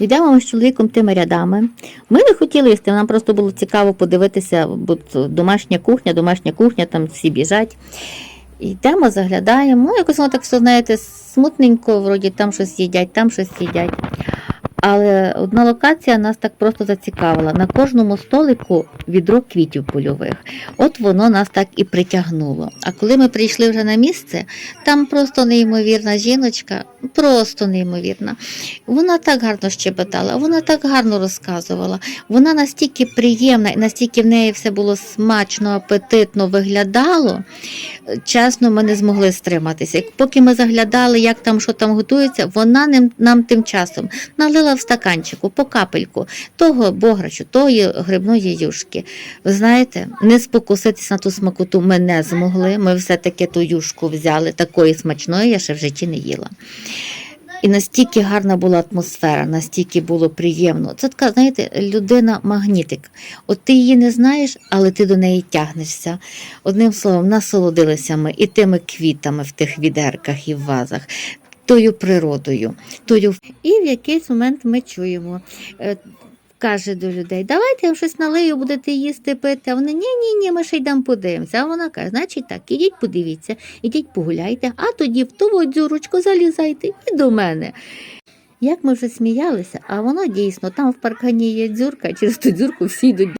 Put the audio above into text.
Йдемо ми з чоловіком тими рядами. Ми не хотіли їсти, нам просто було цікаво подивитися, бо домашня кухня, домашня кухня, там всі біжать. Йдемо, заглядаємо. Ну, якось воно так все, знаєте, смутненько, вроді там щось їдять, там щось їдять. Але одна локація нас так просто зацікавила. На кожному столику відро квітів польових. От воно нас так і притягнуло. А коли ми прийшли вже на місце, там просто неймовірна жіночка, просто неймовірна. Вона так гарно щебетала, вона так гарно розказувала. Вона настільки приємна настільки в неї все було смачно, апетитно виглядало. Чесно, ми не змогли стриматися. Поки ми заглядали, як там що там готується, вона ним- нам тим часом налила в стаканчику по капельку того бограчу, тої грибної юшки. Ви знаєте, не спокуситись на ту смакоту ми не змогли. Ми все-таки ту юшку взяли, такої смачної я ще в житті не їла. І настільки гарна була атмосфера, настільки було приємно. Це така, знаєте, людина-магнітик. От ти її не знаєш, але ти до неї тягнешся. Одним словом, насолодилися ми і тими квітами в тих відерках і в вазах. Тою природою, тою і в якийсь момент ми чуємо. Каже до людей, давайте я вам щось налию, будете їсти, пити. А вони ні, ні, ми ще йдемо подивимося. А вона каже, значить так, ідіть подивіться, ідіть погуляйте, а тоді в ту дзюрочку залізайте і до мене. Як ми вже сміялися, а воно дійсно там в паркані є дзюрка, через ту дзюрку всі йдуть